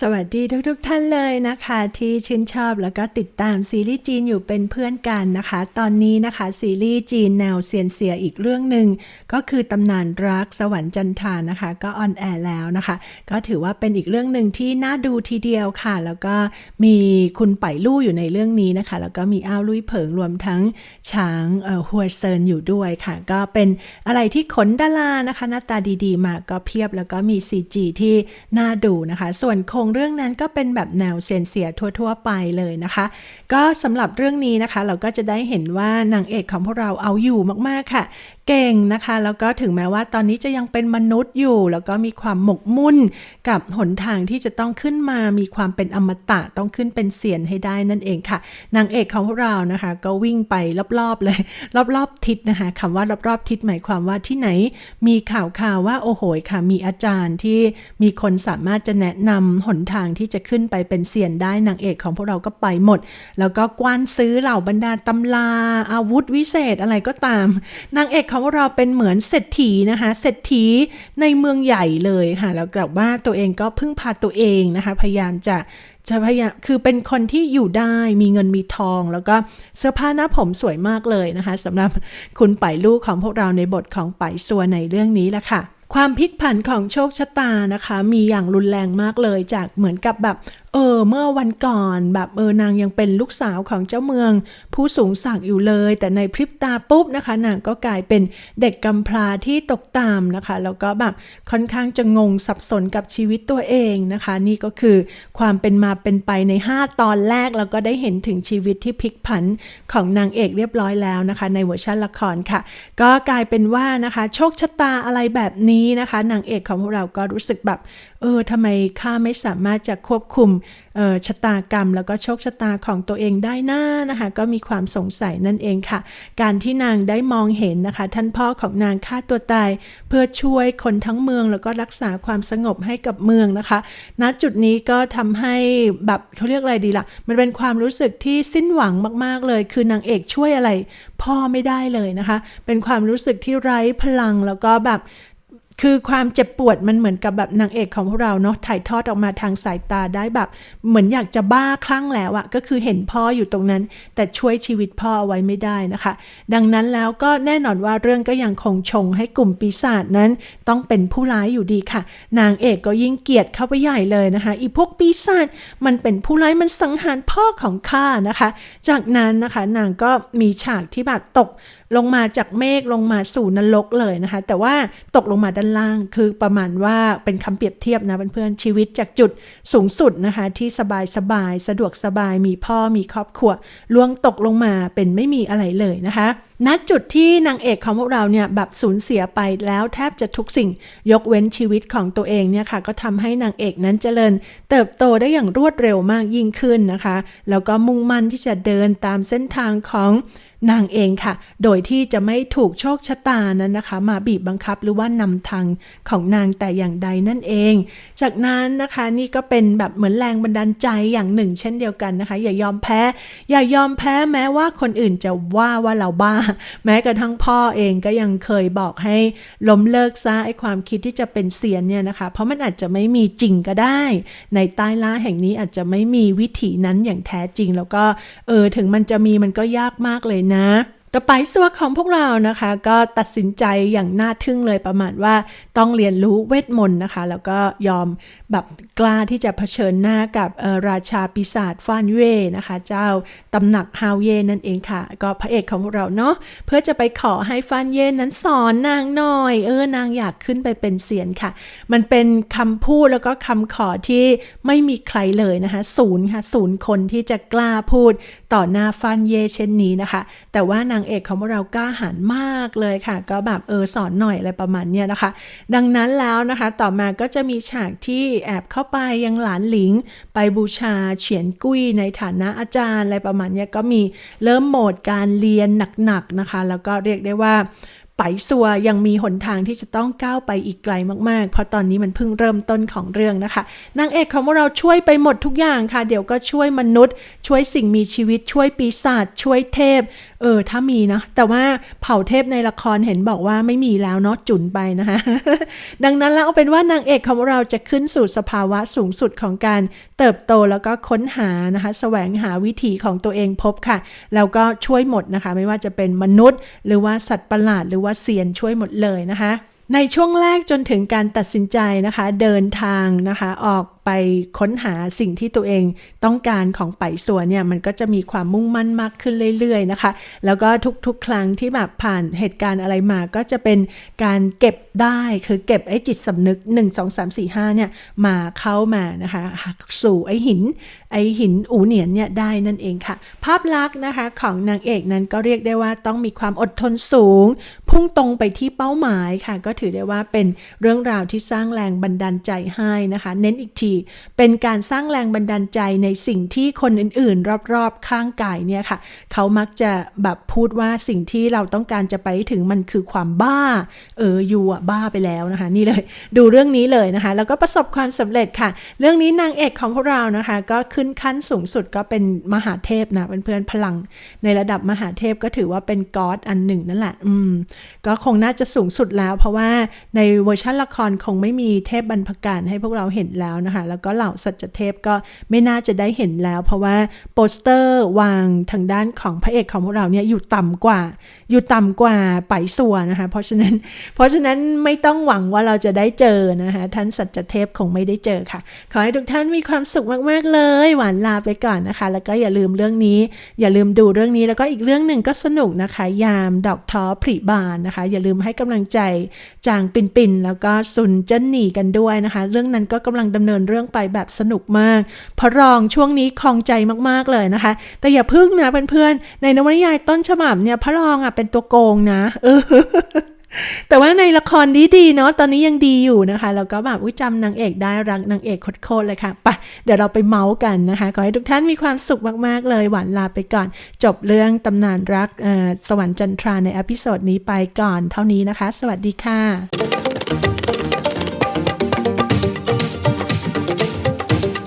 สวัสดีทุกๆทท่านเลยนะคะ ที่ชื่นชอบแล้วก็ติดตามซีรีส์จีนอยู่เป็นเพื่อนกันนะคะ ตอนนี้นะคะซีรีส์จีนแนวเซียนเสียอีกเรื่องหนึ่งก็คือตำนานรักสวรรค์จันทรานะคะ ก็ออนแอร์แล้วนะคะ ก็ถือว่าเป็นอีกเรื่องหนึ่งที่น่าดูทีเดียวค่ะ แล้วก็มีคุณไปลู่อยู่ในเรื่องนี้นะคะ แล้วก็มีอ้าวลุยเผิงรวมทั้งช้างเอ่อฮัวเซินอยู่ด้วยค่ะ ก็เป็นอะไรที่ขนดารานะคะ หน้าตาดีๆ มาก็เพียบแล้วก็มี CG ที่น่าดูนะคะ ส่วนครงเรื่องนั้นก็เป็นแบบแนวเซียนเสียทั่ว ๆ ไปเลยนะคะ ก็สำหรับเรื่องนี้นะคะ เราก็จะได้เห็นว่านางเอกของพวกเราเอาอยู่มากๆค่ะ เก่งนะคะ แล้วก็ถึงแม้ว่าตอนนี้จะยังเป็นมนุษย์อยู่ แล้วก็มีความหมกมุ่นกับหนทางที่จะต้องขึ้นมามีความเป็นอมตะต้องขึ้นเป็นเสียนให้ได้นั่นเองค่ะ นางเอกของเรานะคะ ก็วิ่งไปรอบๆเลย รอบๆทิศนะคะคำว่ารอบๆทิศหมายความว่าที่ไหน มีข่าวข่าวว่าโอ้โหค่ะ มีอาจารย์ที่มีคนสามารถจะแนะนำหนทางที่จะขึ้นไปเป็นเสียนได้นางเอกของพวกเราก็ไปหมด แล้วก็กว้านซื้อเหล่าบรรดาตำราอาวุธวิเศษอะไรก็ตามนางเอกของพวกเราเป็นเหมือนเศรษฐีนะคะเศรษฐีในเมืองใหญ่เลยค่ะแล้วกลับว่าตัวเองก็พึ่งพาตัวเองนะคะ พยายามจะจะพยายามคือเป็นคนที่อยู่ได้มีเงินมีทอง แล้วก็เสื้อผ้าหน้าผมสวยมากเลยนะคะสำหรับคุณไปลูกของพวกเราในบทของไปซัวในเรื่องนี้แหละค่ะความพลิกผันของโชคชะตานะคะ มีอย่างรุนแรงมากเลยจากเหมือนกับแบบเออเมื่อวันก่อนแบบเออนางยังเป็นลูกสาวของเจ้าเมือง ผู้สูงศักดิ์อยู่เลย แต่ในพริบตาปุ๊บนะคะนางก็กลายเป็นเด็กกำพร้าที่ตกตามนะคะ แล้วก็แบบค่อนข้างจะงงสับสนกับชีวิตตัวเองนะคะ นี่ก็คือความเป็นมาเป็นไปใน 5 ตอนแรกแล้วก็ได้เห็นถึงชีวิตที่พลิกผันของนางเอกเรียบร้อยแล้วนะคะ ในเวอร์ชันละครค่ะ ก็กลายเป็นว่านะคะ โชคชะตาอะไรแบบนี้นะคะ นางเอกของพวกเราก็รู้สึกแบบเออทำไมข้าไม่สามารถจะควบคุมออชะตากรรม แล้วก็โชคชะตาของตัวเองได้น้านะคะ ก็มีความสงสัยนั่นเองค่ะ การที่นางได้มองเห็นนะคะ ท่านพ่อของนางฆ่าตัวตาย เพื่อช่วยคนทั้งเมืองแล้วก็รักษาความสงบให้กับเมืองนะคะณจุดนี้ก็ทำให้แบบเขาเรียกอะไรดีล่ะ มันเป็นความรู้สึกที่สิ้นหวังมากๆเลย คือนางเอกช่วยอะไร พ่อไม่ได้เลยนะคะ เป็นความรู้สึกที่ไร้พลังแล้วก็แบบ คือความเจ็บปวดมันเหมือนกับแบบนางเอกของพวกเราเนาะถ่ายทอดออกมาทางสายตาได้แบบ เหมือนอยากจะบ้าคลั่งแล้วอะก็คือเห็นพ่ออยู่ตรงนั้น แต่ช่วยชีวิตพ่อเอาไว้ไม่ได้นะคะ ดังนั้นแล้วก็แน่นอนว่าเรื่องก็ยังคงชงให้กลุ่มปีศาจนั้น ต้องเป็นผู้ร้ายอยู่ดีค่ะ นางเอกก็ยิ่งเกลียดเข้าไปใหญ่เลยนะคะ อีพวกปีศาจมันเป็นผู้ร้ายมันสังหารพ่อของข้านะคะ จากนั้นนะคะนางก็มีฉากที่แบบตกลงมาจากเมฆลงมาสู่นรกเลยนะคะ แต่ว่าตกลงมาด้านล่างคือประมาณว่าเป็นคำเปรียบเทียบนะเพื่อนๆชีวิตจากจุดสูงสุดนะคะ ที่สบายสบายสะดวกสบายมีพ่อมีครอบครัวล่วงตกลงมาเป็นไม่มีอะไรเลยนะคะณจุดที่นางเอกของพวกเราเนี่ยแบบสูญเสียไปแล้วแทบจะทุกสิ่งยกเว้นชีวิตของตัวเองเนี่ยค่ะก็ทำให้นางเอกนั้นเจริญ เติบโตได้อย่างรวดเร็วมากยิ่งขึ้นนะคะ แล้วก็มุ่งมั่นที่จะเดินตามเส้นทางของนางเองค่ะ โดยที่จะไม่ถูกโชคชะตานั้นนะคะ มาบีบบังคับหรือว่านำทางของนางแต่อย่างใดนั่นเอง จากนั้นนะคะนี่ก็เป็นแบบเหมือนแรงบันดาลใจอย่างหนึ่ง เช่นเดียวกันนะคะ อย่ายอมแพ้ อย่ายอมแพ้แม้ว่าคนอื่นจะว่าว่าเราบ้าแม้กระทั่งพ่อเองก็ยังเคยบอกให้ล้มเลิกซะไอ้ความคิดที่จะเป็นเสียนเนี่ยนะคะ เพราะมันอาจจะไม่มีจริงก็ได้ ในใต้ล่าแห่งนี้อาจจะไม่มีวิถีนั้นอย่างแท้จริง แล้วก็เออถึงมันจะมีมันก็ยากมากเลยนะ ต่อไปส่วนของพวกเรานะคะ ก็ตัดสินใจอย่างน่าทึ่งเลยประมาณว่าต้องเรียนรู้เวทมนต์นะคะ แล้วก็ยอมแบบกล้าที่จะเผชิญหน้ากับราชาปีศาจฟานเย่นะคะ เจ้าตำหนักฮาวเย่นั่นเองค่ะ ก็พระเอกของพวกเราเนาะเพื่อจะไปขอให้ฟานเย่นั้นสอนนางหน่อย เออนางอยากขึ้นไปเป็นเสียนค่ะ มันเป็นคำพูดแล้วก็คำขอที่ไม่มีใครเลยนะคะศูนย์ค่ะศูนย์คนที่จะกล้าพูดต่อหน้าฟานเย่เช่นนี้นะคะ แต่ว่านางเอกของเรากล้าหาญมากเลยค่ะ ก็แบบเออสอนหน่อยอะไรประมาณเนี้ยนะคะ ดังนั้นแล้วนะคะต่อมาก็จะมีฉากที่แอบเข้าไปยังหลานหลิง ไปบูชาเฉียนกุ้ยในฐานะอาจารย์อะไรประมาณเนี้ยก็มีเริ่มโหมดการเรียนหนักๆนะคะ แล้วก็เรียกได้ว่า ไปสัวยังมีหนทางที่จะต้องก้าวไปอีกไกลมากๆ เพราะตอนนี้มันเพิ่งเริ่มต้นของเรื่องนะคะ นางเอกของเราช่วยไปหมดทุกอย่างค่ะ เดี๋ยวก็ช่วยมนุษย์ ช่วยสิ่งมีชีวิต ช่วยปีศาจ ช่วยเทพ เออ ถ้ามีนะ แต่ว่าเผ่าเทพในละครเห็นบอกว่าไม่มีแล้วเนาะ จุนไปนะคะ ดังนั้นแล้วเอาเป็นว่านางเอกของเราจะขึ้นสู่สภาวะสูงสุดของการเติบโตแล้วก็ค้นหานะคะ แสวงหาวิถีของตัวเองพบค่ะ แล้วก็ช่วยหมดนะคะ ไม่ว่าจะเป็นมนุษย์ หรือว่าสัตว์ประหลาดหรือว่าเซียนช่วยหมดเลยนะคะ ในช่วงแรกจนถึงการตัดสินใจนะคะ เดินทางนะคะ ออก ไปค้นหาสิ่งที่ตัวเองต้องการของไปสัวเนี่ยมันก็จะมีความมุ่งมั่นมากขึ้นเรื่อยๆนะคะ แล้วก็ทุกๆ ครั้งที่แบบผ่านเหตุการณ์อะไรมาก็จะเป็นการเก็บได้คือเก็บไอ้จิตสำนึก 1 2 3 4 5เนี่ยมาเข้ามานะคะสู่ไอ้หินไอ้หินอูเหนียนเนี่ยได้นั่นเองค่ะ ภาพลักษณ์นะคะของนางเอกนั้นก็เรียกได้ว่าต้องมีความอดทนสูง พุ่งตรงไปที่เป้าหมายค่ะ ก็ถือได้ว่าเป็นเรื่องราวที่สร้างแรงบันดาลใจให้นะคะ เน้นอีกทีเป็นการสร้างแรงบันดาลใจในสิ่งที่คนอื่นๆ รอบๆ ข้างกายเนี่ยค่ะ เขามักจะแบบพูดว่าสิ่งที่เราต้องการจะไปถึงมันคือความบ้า เอออยู่อะบ้าไปแล้วนะคะ นี่เลย ดูเรื่องนี้เลยนะคะ แล้วก็ประสบความสำเร็จค่ะ เรื่องนี้นางเอกของพวกเรานะคะ ก็ขึ้นขั้นสูงสุดก็เป็นมหาเทพนะเพื่อนๆพลัง ในระดับมหาเทพก็ถือว่าเป็นก๊อดอันหนึ่งนั่นแหละ อืม ก็คงน่าจะสูงสุดแล้ว เพราะว่าในเวอร์ชันละครคงไม่มีเทพบรรพการให้พวกเราเห็นแล้วนะคะแล้วก็เหล่าสัจเทพก็ไม่น่าจะได้เห็นแล้ว เพราะว่าโปสเตอร์วางทางด้านของพระเอกของพวกเราเนี่ยอยู่ต่ำกว่า อยู่ต่ำกว่าไปสัวนะคะ เพราะฉะนั้น เพราะฉะนั้นไม่ต้องหวังว่าเราจะได้เจอนะคะท่านสัจเทพคงไม่ได้เจอค่ะ ขอให้ทุกท่านมีความสุขมากๆเลย หวานลาไปก่อนนะคะ แล้วก็อย่าลืมเรื่องนี้ อย่าลืมดูเรื่องนี้แล้วก็อีกเรื่องหนึ่งก็สนุกนะคะ ยามดอกท้อผลิบานนะคะ อย่าลืมให้กำลังใจจางปินปินแล้วก็ซุนเจิ้นหนีกันด้วยนะคะ เรื่องนั้นก็กำลังดำเนินเรื่องไปแบบสนุกมากพระรองช่วงนี้คลองใจมากๆเลยนะคะ แต่อย่าพึ่งนะเพื่อนๆ ในนวนิยายต้นฉบับเนี่ยพระรองอะเป็นตัวโกงนะเออแต่ว่าในละครดีๆเนาะตอนนี้ยังดีอยู่นะคะแล้วก็แบบวิจำนางเอกได้รักนางเอกโคตรๆเลยค่ะไปเดี๋ยวเราไปเมาส์กันนะคะ ขอให้ทุกท่านมีความสุขมาก ๆ เลย หวานลาไปก่อน จบเรื่องตำนานรักสวรรค์จันทราในอพิโซดนี้ไปก่อนเท่านี้นะคะ สวัสดีค่ะ